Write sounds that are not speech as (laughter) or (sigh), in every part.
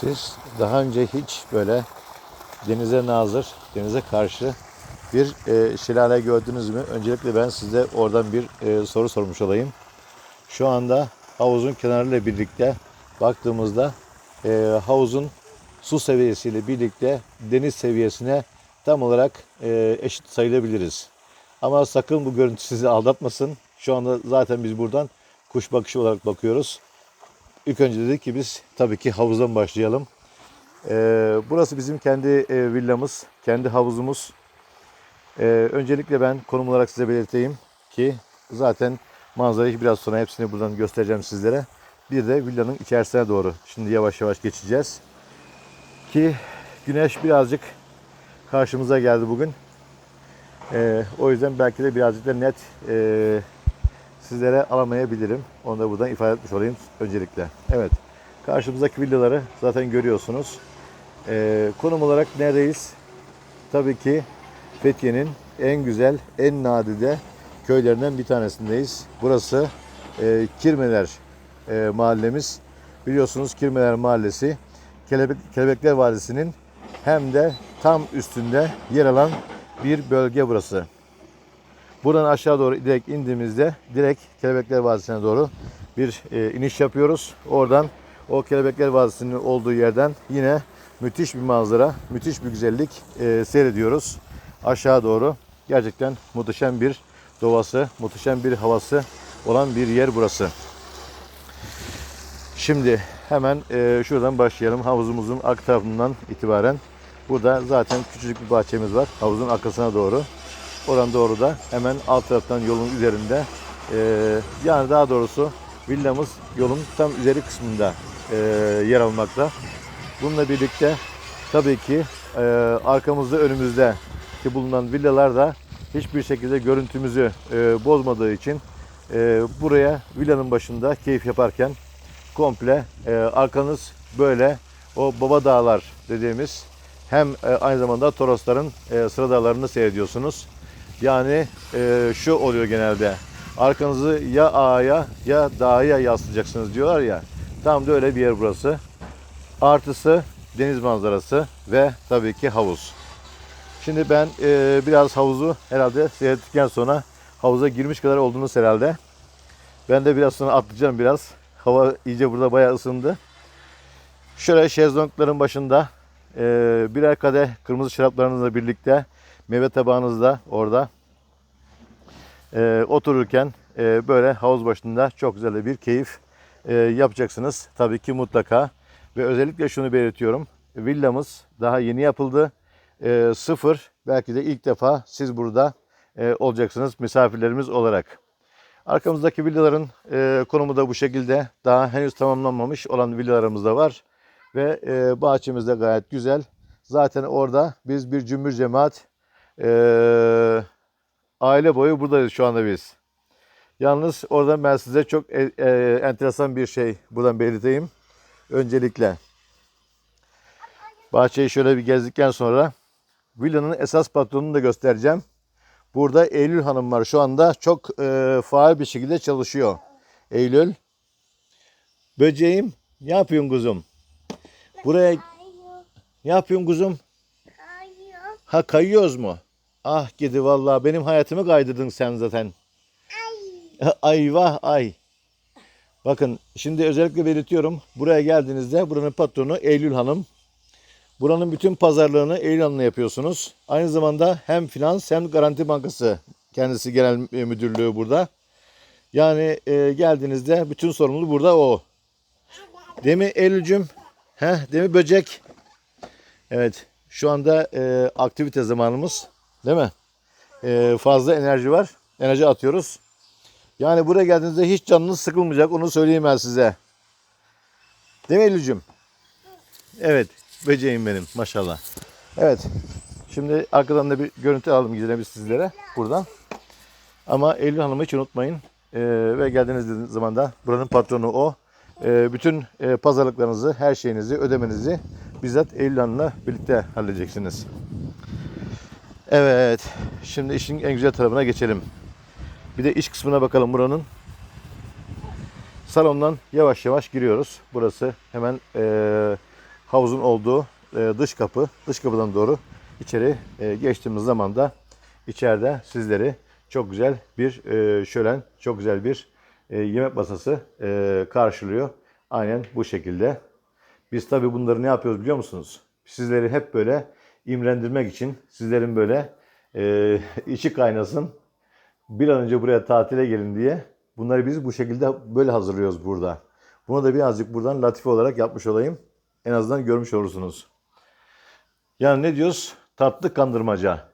Siz daha önce hiç böyle denize nazır, denize karşı bir e, şelale gördünüz mü? Öncelikle ben size oradan bir e, soru sormuş olayım. Şu anda havuzun kenarıyla birlikte baktığımızda e, havuzun su seviyesiyle birlikte deniz seviyesine tam olarak e, eşit sayılabiliriz. Ama sakın bu görüntü sizi aldatmasın. Şu anda zaten biz buradan kuş bakışı olarak bakıyoruz. İlk önce dedik ki biz tabii ki havuzdan başlayalım. Ee, burası bizim kendi e, villamız, kendi havuzumuz. Ee, öncelikle ben konum olarak size belirteyim ki zaten manzarayı biraz sonra hepsini buradan göstereceğim sizlere. Bir de villanın içerisine doğru şimdi yavaş yavaş geçeceğiz. Ki güneş birazcık karşımıza geldi bugün. Ee, o yüzden belki de birazcık da net e, sizlere alamayabilirim. Onu da buradan ifade etmiş olayım öncelikle. Evet. Karşımızdaki villaları zaten görüyorsunuz. Ee, konum olarak neredeyiz? Tabii ki Fethiye'nin en güzel, en nadide köylerinden bir tanesindeyiz. Burası e, Kirmeler e, mahallemiz. Biliyorsunuz Kirmeler Mahallesi Kelebek, Kelebekler Vadisi'nin hem de tam üstünde yer alan bir bölge burası. Buradan aşağı doğru direkt indiğimizde direkt Kelebekler Vadisi'ne doğru bir e, iniş yapıyoruz. Oradan o Kelebekler Vadisi'nin olduğu yerden yine müthiş bir manzara, müthiş bir güzellik e, seyrediyoruz. Aşağı doğru gerçekten muhteşem bir doğası, muhteşem bir havası olan bir yer burası. Şimdi hemen e, şuradan başlayalım. Havuzumuzun arka tarafından itibaren. Burada zaten küçücük bir bahçemiz var. Havuzun arkasına doğru. Oradan doğru da hemen alt taraftan yolun üzerinde. e, yani daha doğrusu villamız yolun tam üzeri kısmında e, yer almakta. Bununla birlikte tabii ki e, arkamızda önümüzde ki bulunan villalar da hiçbir şekilde görüntümüzü e, bozmadığı için e, buraya villanın başında keyif yaparken komple e, arkanız böyle o baba dağlar dediğimiz hem e, aynı zamanda Torosların e, sıra dağlarını seyrediyorsunuz. Yani e, şu oluyor genelde arkanızı ya ağaya ya dağa yaslayacaksınız diyorlar ya. Tam da öyle bir yer burası. Artısı deniz manzarası ve tabii ki havuz. Şimdi ben e, biraz havuzu herhalde seyrettikten sonra havuza girmiş kadar oldunuz herhalde. Ben de biraz sonra atlayacağım biraz. Hava iyice burada bayağı ısındı. Şöyle şezlongların başında e, birer kadeh kırmızı şaraplarınızla birlikte meyve tabağınızda orada e, otururken e, böyle havuz başında çok güzel bir keyif e, yapacaksınız. Tabii ki mutlaka. Ve özellikle şunu belirtiyorum. Villamız daha yeni yapıldı. E, sıfır. Belki de ilk defa siz burada e, olacaksınız misafirlerimiz olarak. Arkamızdaki villaların e, konumu da bu şekilde. Daha henüz tamamlanmamış olan villalarımız da var. Ve e, bahçemiz de gayet güzel. Zaten orada biz bir cümbür cemaat e, aile boyu buradayız şu anda biz. Yalnız oradan ben size çok e, e, enteresan bir şey buradan belirteyim. Öncelikle bahçeyi şöyle bir gezdikten sonra villanın esas patronunu da göstereceğim. Burada Eylül Hanım var şu anda çok e, faal bir şekilde çalışıyor. Eylül. Böceğim ne yapıyorsun kuzum? Buraya ne yapıyorsun kuzum? Kayıyor. Ha kayıyoruz mu? Ah gidi vallahi benim hayatımı kaydırdın sen zaten. Ay (laughs) vah ay. Bakın şimdi özellikle belirtiyorum. Buraya geldiğinizde buranın patronu Eylül Hanım. Buranın bütün pazarlığını Eylül Hanım'la yapıyorsunuz. Aynı zamanda hem finans hem garanti bankası kendisi genel müdürlüğü burada. Yani e, geldiğinizde bütün sorumluluğu burada o. Değil mi Eylül'cüm? Heh, değil mi böcek? Evet. Şu anda e, aktivite zamanımız. Değil mi? E, fazla enerji var. Enerji atıyoruz. Yani buraya geldiğinizde hiç canınız sıkılmayacak. Onu söyleyeyim ben size. Değil mi Eylül'cüm? Evet. Böceğim benim maşallah. Evet. Şimdi arkadan da bir görüntü alalım gidelim biz sizlere buradan. Ama Eylül Hanım'ı hiç unutmayın. Ee, ve geldiğiniz zaman da buranın patronu o. Ee, bütün e, pazarlıklarınızı, her şeyinizi, ödemenizi bizzat Eylül Hanım'la birlikte halledeceksiniz. Evet. Şimdi işin en güzel tarafına geçelim. Bir de iç kısmına bakalım buranın. Salondan yavaş yavaş giriyoruz. Burası hemen eee, havuzun olduğu e, dış kapı. Dış kapıdan doğru içeri e, geçtiğimiz zaman da içeride sizleri çok güzel bir e, şölen, çok güzel bir e, yemek masası e, karşılıyor. Aynen bu şekilde. Biz tabi bunları ne yapıyoruz biliyor musunuz? Sizleri hep böyle imrendirmek için, sizlerin böyle e, içi kaynasın, bir an önce buraya tatile gelin diye bunları biz bu şekilde böyle hazırlıyoruz burada. Bunu da birazcık buradan latife olarak yapmış olayım. En azından görmüş olursunuz. Yani ne diyoruz? Tatlı kandırmaca.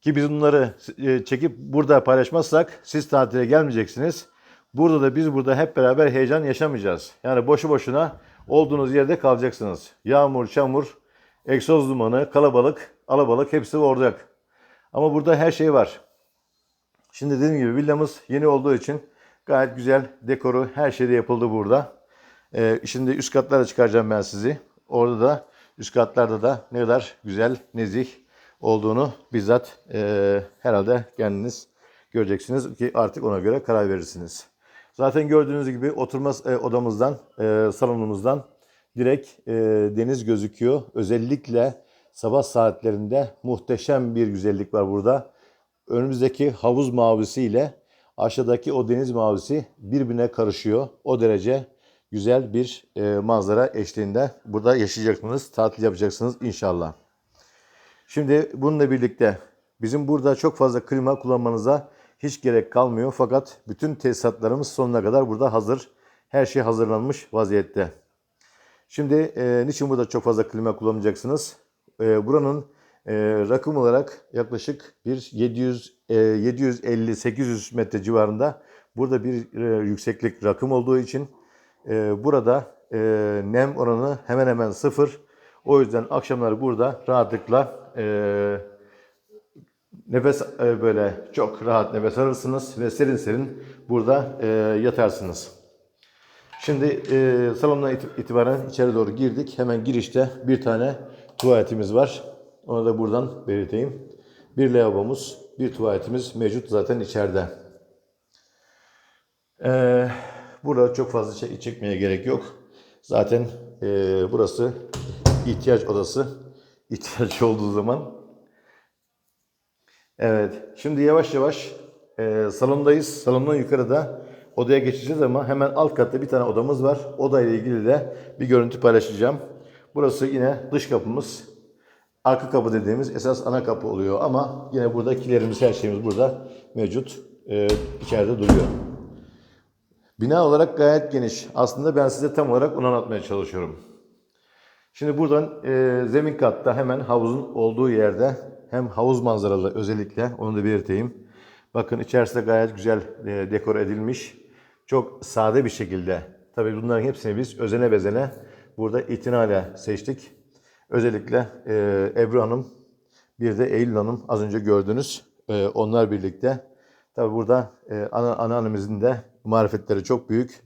Ki biz bunları e, çekip burada paylaşmazsak siz tatile gelmeyeceksiniz. Burada da biz burada hep beraber heyecan yaşamayacağız. Yani boşu boşuna olduğunuz yerde kalacaksınız. Yağmur, çamur, egzoz dumanı, kalabalık, alabalık hepsi olacak. Ama burada her şey var. Şimdi dediğim gibi villamız yeni olduğu için gayet güzel dekoru her şey de yapıldı burada. Ee, şimdi üst katlara çıkaracağım ben sizi. Orada da üst katlarda da ne kadar güzel, nezih olduğunu bizzat e, herhalde kendiniz göreceksiniz ki artık ona göre karar verirsiniz. Zaten gördüğünüz gibi oturma e, odamızdan, e, salonumuzdan direkt e, deniz gözüküyor. Özellikle sabah saatlerinde muhteşem bir güzellik var burada. Önümüzdeki havuz mavisi ile aşağıdaki o deniz mavisi birbirine karışıyor. O derece güzel bir e, manzara eşliğinde burada yaşayacaksınız, tatil yapacaksınız inşallah. Şimdi bununla birlikte bizim burada çok fazla klima kullanmanıza hiç gerek kalmıyor. Fakat bütün tesisatlarımız sonuna kadar burada hazır. Her şey hazırlanmış vaziyette. Şimdi e, niçin burada çok fazla klima kullanmayacaksınız? E, buranın e, rakım olarak yaklaşık bir 700 e, 750-800 metre civarında burada bir e, yükseklik rakım olduğu için e, burada e, nem oranı hemen hemen sıfır. O yüzden akşamları burada rahatlıkla e, nefes e, böyle çok rahat nefes alırsınız ve serin serin burada e, yatarsınız. Şimdi e, salondan it- itibaren içeri doğru girdik. Hemen girişte bir tane tuvaletimiz var. Onu da buradan belirteyim. Bir lavabomuz, bir tuvaletimiz mevcut zaten içeride. Ee, burada çok fazla şey çekmeye gerek yok. Zaten e, burası ihtiyaç odası. (laughs) İhtiyaç olduğu zaman. Evet, şimdi yavaş yavaş e, salondayız. Salondan yukarıda odaya geçeceğiz ama hemen alt katta bir tane odamız var. Odayla ilgili de bir görüntü paylaşacağım. Burası yine dış kapımız. Arka kapı dediğimiz esas ana kapı oluyor ama yine burada kilerimiz, her şeyimiz burada mevcut. E, içeride duruyor. Bina olarak gayet geniş. Aslında ben size tam olarak onu anlatmaya çalışıyorum. Şimdi buradan e, zemin katta hemen havuzun olduğu yerde hem havuz manzaralı özellikle onu da belirteyim. Bakın içerisi de gayet güzel e, dekor edilmiş. Çok sade bir şekilde. Tabii bunların hepsini biz özene bezene burada itinayla seçtik. Özellikle e, Ebru Hanım bir de Eylül Hanım az önce gördünüz. E, onlar birlikte. Tabii burada e, ana, anneannemizin de marifetleri çok büyük.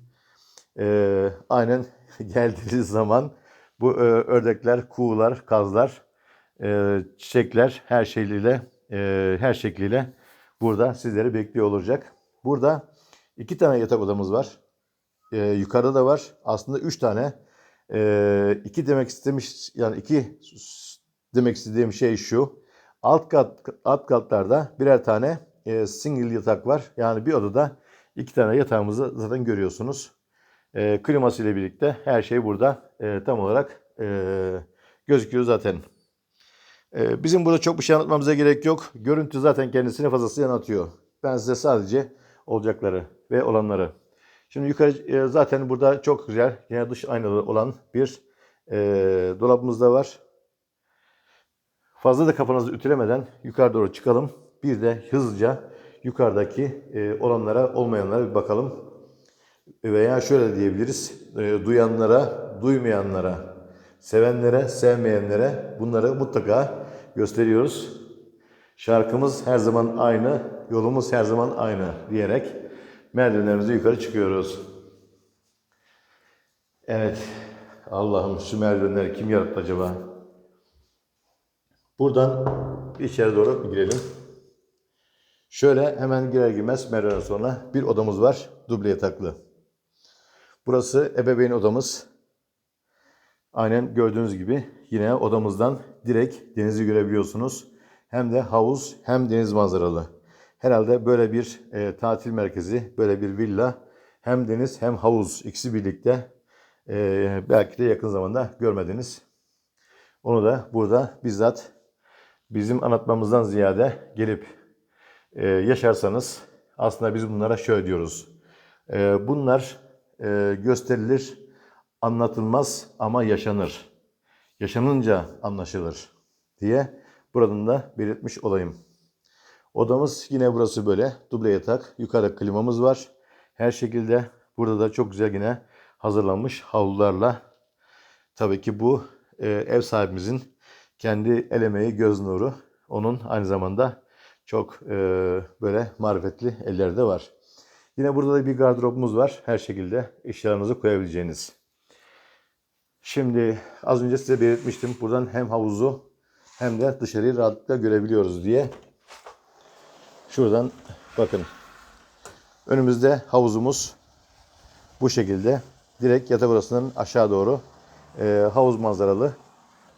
E, aynen (laughs) geldiğiniz zaman bu e, ördekler, kuğular, kazlar, e, çiçekler her şeyiyle e, her şekliyle burada sizleri bekliyor olacak. Burada iki tane yatak odamız var. E, yukarıda da var. Aslında üç tane. E, iki demek istemiş yani iki demek istediğim şey şu. Alt kat alt katlarda birer tane e, single yatak var. Yani bir odada iki tane yatağımızı zaten görüyorsunuz. E, kliması ile birlikte her şey burada e, tam olarak e, gözüküyor zaten. E, bizim burada çok bir şey anlatmamıza gerek yok. Görüntü zaten kendisini fazlasıyla anlatıyor. Ben size sadece olacakları ve olanları. Şimdi yukarı e, zaten burada çok güzel yine dış aynalı olan bir e, dolabımız da var. Fazla da kafanızı ütülemeden yukarı doğru çıkalım. Bir de hızlıca yukarıdaki e, olanlara olmayanlara bir bakalım. Veya şöyle diyebiliriz. e, duyanlara, duymayanlara, sevenlere, sevmeyenlere bunları mutlaka gösteriyoruz. Şarkımız her zaman aynı, yolumuz her zaman aynı diyerek merdivenlerimize yukarı çıkıyoruz. Evet. Allah'ım şu merdivenleri kim yarattı acaba? Buradan içeri doğru girelim. Şöyle hemen girer girmez merdiven sonra bir odamız var. Duble yataklı. Burası ebeveyn odamız. Aynen gördüğünüz gibi yine odamızdan direkt denizi görebiliyorsunuz. Hem de havuz hem deniz manzaralı. Herhalde böyle bir e, tatil merkezi, böyle bir villa hem deniz hem havuz ikisi birlikte e, belki de yakın zamanda görmediniz. Onu da burada bizzat bizim anlatmamızdan ziyade gelip e, yaşarsanız aslında biz bunlara şöyle diyoruz. E, bunlar e, gösterilir, anlatılmaz ama yaşanır. Yaşanınca anlaşılır diye buradan da belirtmiş olayım. Odamız yine burası böyle. Duble yatak. Yukarıda klimamız var. Her şekilde burada da çok güzel yine hazırlanmış havlularla. Tabii ki bu e, ev sahibimizin kendi el emeği göz nuru. Onun aynı zamanda çok e, böyle marifetli elleri de var. Yine burada da bir gardırobumuz var. Her şekilde eşyalarınızı koyabileceğiniz. Şimdi az önce size belirtmiştim. Buradan hem havuzu hem de dışarıyı rahatlıkla görebiliyoruz diye. Şuradan bakın. Önümüzde havuzumuz bu şekilde. Direkt yatak odasının aşağı doğru e, havuz manzaralı.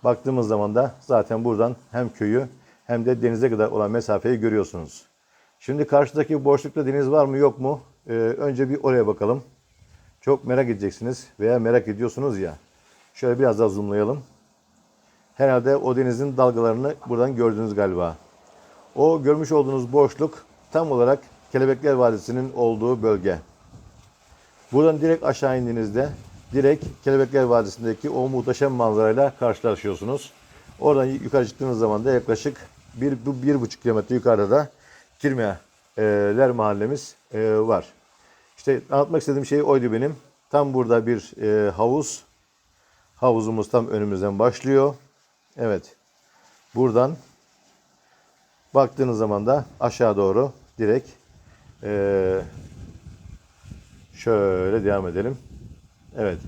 Baktığımız zaman da zaten buradan hem köyü hem de denize kadar olan mesafeyi görüyorsunuz. Şimdi karşıdaki boşlukta deniz var mı yok mu? E, önce bir oraya bakalım. Çok merak edeceksiniz veya merak ediyorsunuz ya. Şöyle biraz daha zoomlayalım. Herhalde o denizin dalgalarını buradan gördünüz galiba. O görmüş olduğunuz boşluk tam olarak Kelebekler Vadisi'nin olduğu bölge. Buradan direkt aşağı indiğinizde direkt Kelebekler Vadisi'ndeki o muhteşem manzarayla karşılaşıyorsunuz. Oradan yukarı çıktığınız zaman da yaklaşık bir, bir, buçuk kilometre yukarıda da Kirmeler mahallemiz e, var. İşte anlatmak istediğim şey oydu benim. Tam burada bir e, havuz. Havuzumuz tam önümüzden başlıyor. Evet. Buradan baktığınız zaman da aşağı doğru direkt e, şöyle devam edelim. Evet.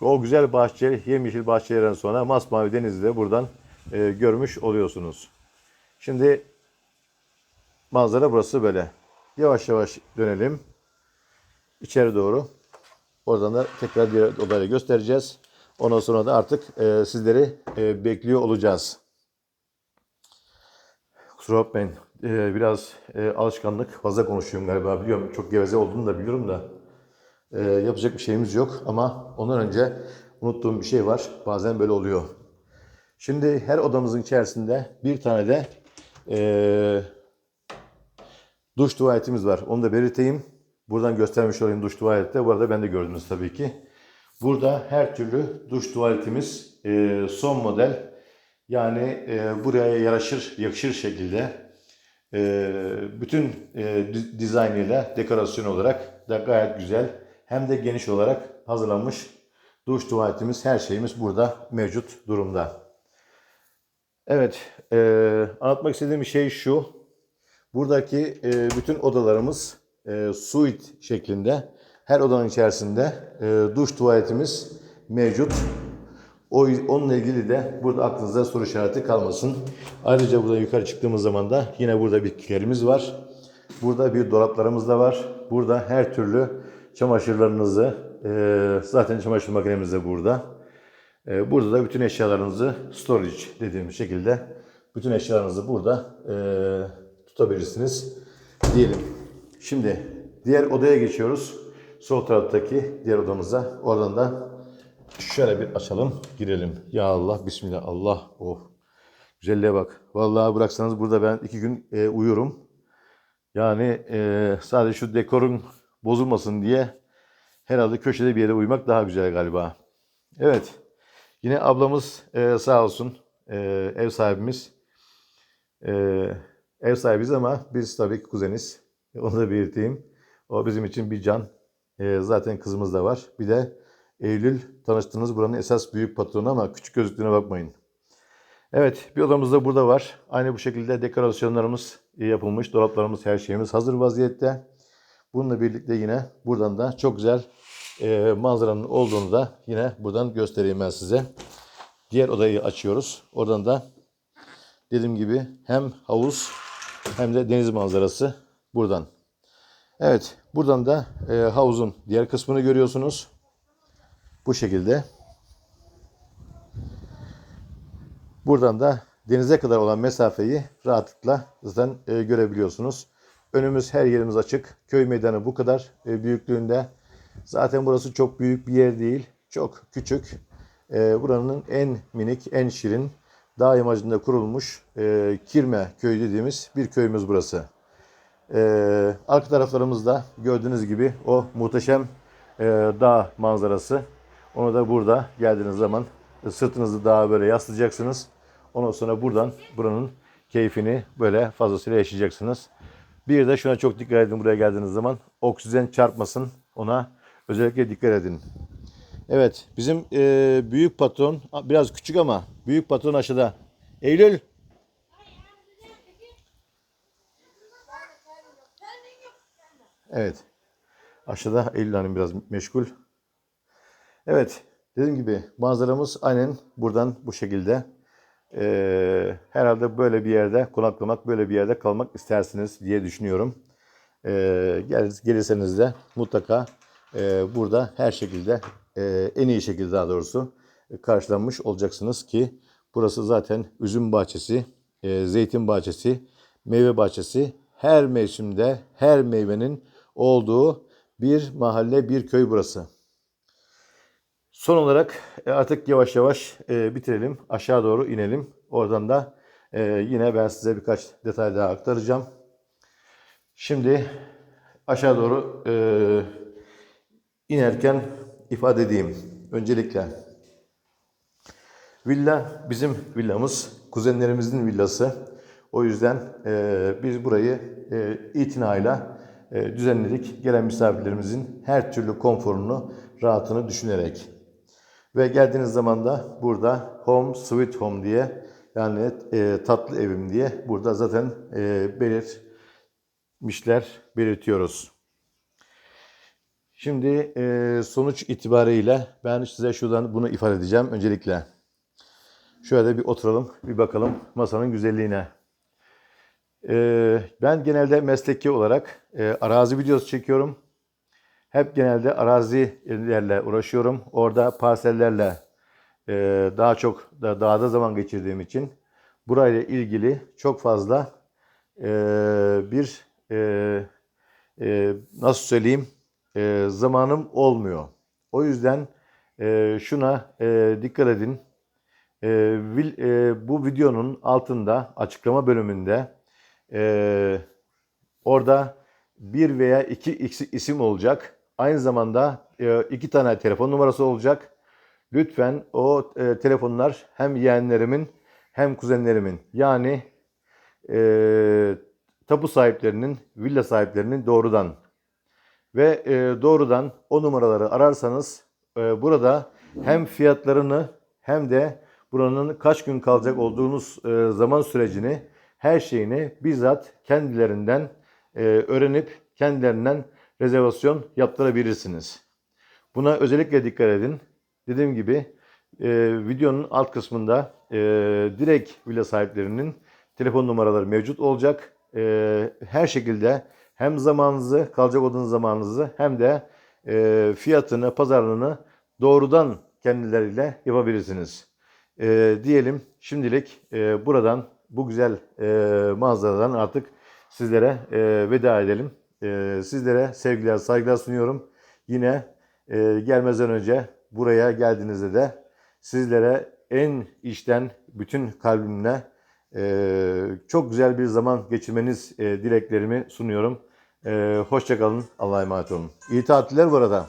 O güzel bahçe, yemyeşil bahçelerden sonra masmavi denizi de buradan e, görmüş oluyorsunuz. Şimdi manzara burası böyle. Yavaş yavaş dönelim. İçeri doğru. Oradan da tekrar diğer odayla göstereceğiz. Ondan sonra da artık e, sizleri e, bekliyor olacağız. Kusura bakmayın. E, biraz e, alışkanlık. Fazla konuşuyorum galiba. Biliyorum çok geveze olduğunu da biliyorum da. E, yapacak bir şeyimiz yok. Ama ondan önce unuttuğum bir şey var. Bazen böyle oluyor. Şimdi her odamızın içerisinde bir tane de e, duş tuvaletimiz var. Onu da belirteyim. Buradan göstermiş olayım duş tuvalette. Bu arada ben de gördünüz tabii ki. Burada her türlü duş tuvaletimiz e, son model. Yani e, buraya yaraşır, yakışır şekilde e, bütün e, di- dizaynıyla, dekorasyon olarak da gayet güzel. Hem de geniş olarak hazırlanmış duş tuvaletimiz, her şeyimiz burada mevcut durumda. Evet, e, anlatmak istediğim şey şu. Buradaki e, bütün odalarımız e, suite şeklinde. Her odanın içerisinde e, duş tuvaletimiz mevcut. O, onunla ilgili de burada aklınızda soru işareti kalmasın. Ayrıca burada yukarı çıktığımız zaman da yine burada bir kilerimiz var. Burada bir dolaplarımız da var. Burada her türlü çamaşırlarınızı, e, zaten çamaşır makinemiz de burada. E, burada da bütün eşyalarınızı storage dediğimiz şekilde bütün eşyalarınızı burada e, tutabilirsiniz diyelim. Şimdi diğer odaya geçiyoruz. Sol taraftaki diğer odamıza. Oradan da şöyle bir açalım, girelim. Ya Allah, Bismillah, Allah. Oh. Güzelliğe bak. Vallahi bıraksanız burada ben iki gün e, uyurum. Yani e, sadece şu dekorun bozulmasın diye herhalde köşede bir yere uyumak daha güzel galiba. Evet. Yine ablamız e, sağ olsun e, ev sahibimiz. E, ev sahibiz ama biz tabii ki kuzeniz. Onu da belirteyim. O bizim için bir can. E, zaten kızımız da var. Bir de Eylül tanıştığınız buranın esas büyük patronu ama küçük gözüktüğüne bakmayın. Evet bir odamız da burada var. Aynı bu şekilde dekorasyonlarımız yapılmış. Dolaplarımız her şeyimiz hazır vaziyette. Bununla birlikte yine buradan da çok güzel e, manzaranın olduğunu da yine buradan göstereyim ben size. Diğer odayı açıyoruz. Oradan da dediğim gibi hem havuz hem de deniz manzarası buradan. Evet buradan da e, havuzun diğer kısmını görüyorsunuz. Bu şekilde. Buradan da denize kadar olan mesafeyi rahatlıkla zaten e, görebiliyorsunuz. Önümüz her yerimiz açık. Köy meydanı bu kadar e, büyüklüğünde. Zaten burası çok büyük bir yer değil. Çok küçük. E, buranın en minik, en şirin dağ imajında kurulmuş e, Kirme köyü dediğimiz bir köyümüz burası. E, arka taraflarımızda gördüğünüz gibi o muhteşem e, dağ manzarası. Onu da burada geldiğiniz zaman sırtınızı dağa böyle yaslayacaksınız. Ondan sonra buradan buranın keyfini böyle fazlasıyla yaşayacaksınız. Bir de şuna çok dikkat edin buraya geldiğiniz zaman. Oksijen çarpmasın. Ona özellikle dikkat edin. Evet bizim e, büyük patron biraz küçük ama büyük patron aşağıda. Eylül. Evet. Aşağıda Eylül Hanım biraz meşgul. Evet. Dediğim gibi manzaramız aynen buradan bu şekilde. Ee, herhalde böyle bir yerde konaklamak, böyle bir yerde kalmak istersiniz diye düşünüyorum. Ee, gel, gelirseniz de mutlaka e, burada her şekilde e, en iyi şekilde daha doğrusu e, karşılanmış olacaksınız ki burası zaten üzüm bahçesi, e, zeytin bahçesi, meyve bahçesi her mevsimde her meyvenin olduğu bir mahalle, bir köy burası. Son olarak e, artık yavaş yavaş e, bitirelim. Aşağı doğru inelim. Oradan da e, yine ben size birkaç detay daha aktaracağım. Şimdi aşağı doğru inerken ifade edeyim. Öncelikle villa bizim villamız, kuzenlerimizin villası. O yüzden biz burayı itinayla düzenledik. Gelen misafirlerimizin her türlü konforunu, rahatını düşünerek. Ve geldiğiniz zaman da burada Home Sweet Home diye yani e, tatlı evim diye burada zaten e, belirtmişler, belirtiyoruz. Şimdi e, sonuç itibariyle ben size şuradan bunu ifade edeceğim öncelikle. Şöyle bir oturalım, bir bakalım masanın güzelliğine. E, ben genelde mesleki olarak e, arazi videosu çekiyorum. Hep genelde arazilerle uğraşıyorum. Orada parsellerle e, daha çok da dağda zaman geçirdiğim için burayla ilgili çok fazla e, bir nasıl söyleyeyim zamanım olmuyor. O yüzden şuna dikkat edin. Bu videonun altında açıklama bölümünde e, orada bir veya iki isim olacak. Aynı zamanda e, iki tane telefon numarası olacak. Lütfen o e, telefonlar hem yeğenlerimin hem kuzenlerimin yani e, tapu sahiplerinin, villa sahiplerinin doğrudan ve e, doğrudan o numaraları ararsanız e, burada hem fiyatlarını hem de buranın kaç gün kalacak olduğunuz e, zaman sürecini her şeyini bizzat kendilerinden e, öğrenip kendilerinden rezervasyon yaptırabilirsiniz. Buna özellikle dikkat edin. Dediğim gibi e, videonun alt kısmında e, direkt villa sahiplerinin telefon numaraları mevcut olacak. E, her şekilde hem zamanınızı, kalacak olduğunuz zamanınızı hem de e, fiyatını, pazarlığını doğrudan kendileriyle yapabilirsiniz. E, diyelim şimdilik e, buradan bu güzel e, manzaradan artık sizlere e, veda edelim. E, sizlere sevgiler, saygılar sunuyorum. Yine e, gelmezden önce buraya geldiğinizde de sizlere en içten bütün kalbimle e, çok güzel bir zaman geçirmeniz e, dileklerimi sunuyorum. E, Hoşçakalın. Allah'a emanet olun. İyi tatiller bu arada.